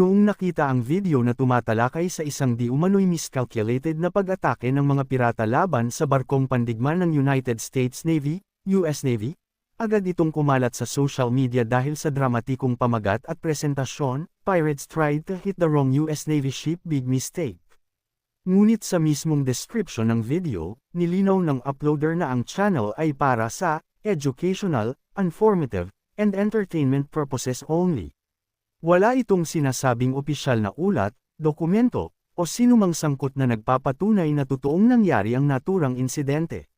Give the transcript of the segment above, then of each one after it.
Noong nakita ang video na tumatalakay sa isang di umano'y miscalculated na pag-atake ng mga pirata laban sa barkong pandigma ng United States Navy, US Navy, agad itong kumalat sa social media dahil sa dramatikong pamagat at presentasyon, pirates tried to hit the wrong US Navy ship big mistake. Ngunit sa mismong description ng video, nilinaw ng uploader na ang channel ay para sa educational, informative, and entertainment purposes only. Wala itong sinasabing opisyal na ulat, dokumento, o sinumang sangkot na nagpapatunay na totoong nangyari ang naturang insidente.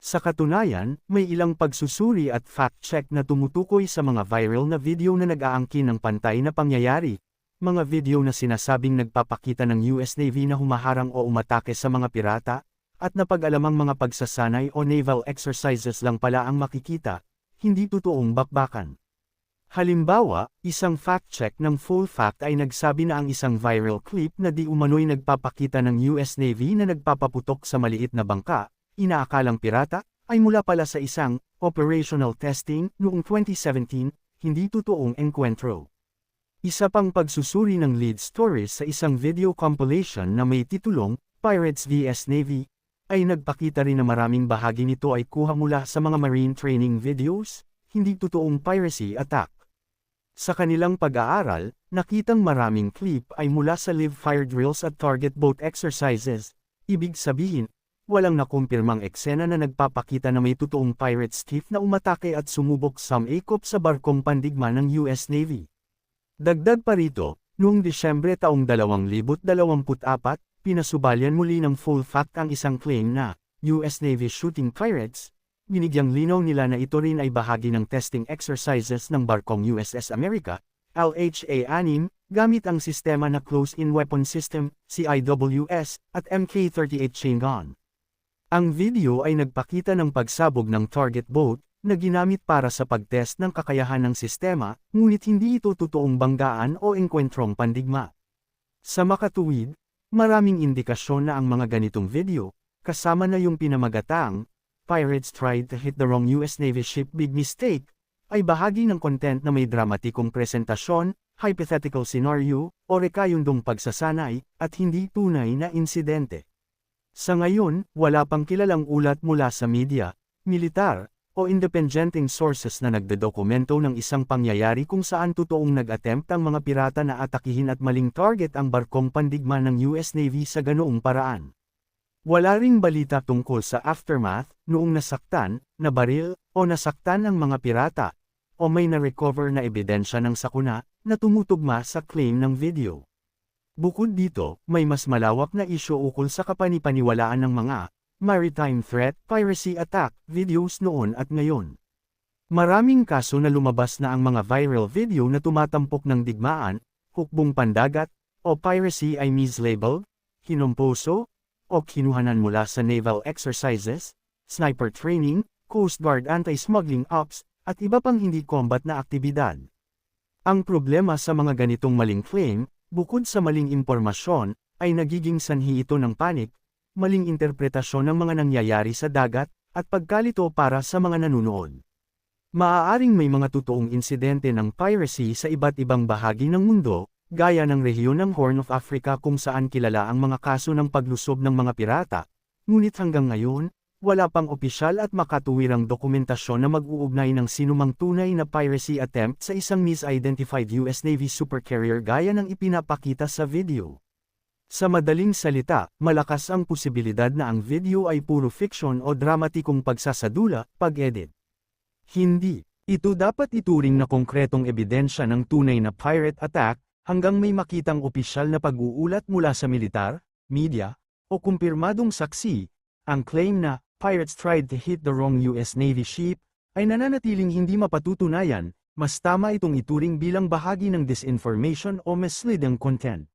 Sa katunayan, may ilang pagsusuri at fact-check na tumutukoy sa mga viral na video na nag-aangkin ng pantay na pangyayari, mga video na sinasabing nagpapakita ng US Navy na humaharang o umatake sa mga pirata, at napag-alamang mga pagsasanay o naval exercises lang pala ang makikita, hindi totoong bakbakan. Halimbawa, isang fact-check ng full fact ay nagsabi na ang isang viral clip na di umano'y nagpapakita ng US Navy na nagpapaputok sa maliit na bangka, inaakalang pirata, ay mula pala sa isang operational testing noong 2017, hindi totoong encuentro. Isa pang pagsusuri ng lead stories sa isang video compilation na may titulong Pirates vs Navy, ay nagpakita rin na maraming bahagi nito ay kuha mula sa mga marine training videos, hindi totoong piracy attack. Sa kanilang pag-aaral, nakitang maraming clip ay mula sa live fire drills at target boat exercises. Ibig sabihin, walang nakumpirmang eksena na nagpapakita na may totoong pirate skiff na umatake at sumubok samikop sa barkong pandigma ng US Navy. Dagdag pa rito, noong Disyembre taong 2024, pinasubalyan muli ng full fact ang isang claim na US Navy shooting pirates, Binigyang linaw nila na ito rin ay bahagi ng testing exercises ng barkong USS America, LHA-6, gamit ang sistema na Close-in Weapon System, CIWS, at MK-38 chain gun. Ang video ay nagpakita ng pagsabog ng target boat, na ginamit para sa pagtest ng kakayahan ng sistema, ngunit hindi ito totoong banggaan o engkwentrong pandigma. Sa makatuwid, maraming indikasyon na ang mga ganitong video, kasama na yung pinamagatang, Pirates tried to hit the wrong US Navy ship big mistake, ay bahagi ng content na may dramatikong presentasyon, hypothetical scenario, o rekayundong pagsasanay, at hindi tunay na insidente. Sa ngayon, wala pang kilalang ulat mula sa media, militar, o independenteng sources na nagdedokumento ng isang pangyayari kung saan totoong nag-attempt ang mga pirata na atakihin at maling target ang barkong pandigma ng US Navy sa ganoong paraan. Wala ring balita tungkol sa aftermath, noong nasaktan, nabaril, o nasaktan ang mga pirata, o may na-recover na ebidensya ng sakuna, na tumutugma sa claim ng video. Bukod dito, may mas malawak na isyo ukol sa kapanipaniwalaan ng mga maritime threat, piracy attack, videos noon at ngayon. Maraming kaso na lumabas na ang mga viral video na tumatampok ng digmaan, hukbong pandagat, o piracy ay mislabeled, kinomposo, o kinuhanan mula sa naval exercises, sniper training, Coast Guard anti-smuggling ops, at iba pang hindi combat na aktibidad. Ang problema sa mga ganitong maling claim, bukod sa maling impormasyon, ay nagiging sanhi ito ng panik, maling interpretasyon ng mga nangyayari sa dagat, at pagkalito para sa mga nanunood. Maaaring may mga totoong insidente ng piracy sa iba't ibang bahagi ng mundo, gaya ng rehiyon ng Horn of Africa kung saan kilala ang mga kaso ng paglusob ng mga pirata, ngunit hanggang ngayon, wala pang opisyal at makatuwirang dokumentasyon na mag-uugnay ng sinumang tunay na piracy attempt sa isang misidentified US Navy supercarrier gaya ng ipinapakita sa video. Sa madaling salita, malakas ang posibilidad na ang video ay puro fiction o dramatikong pagsasadula, pag-edit. Hindi. Ito dapat ituring na konkretong ebidensya ng tunay na pirate attack, hanggang may makitang opisyal na pag-uulat mula sa militar, media, o kumpirmadong saksi, ang claim na pirates tried to hit the wrong US Navy ship ay nananatiling hindi mapatutunayan, mas tama itong ituring bilang bahagi ng disinformation o misleading content.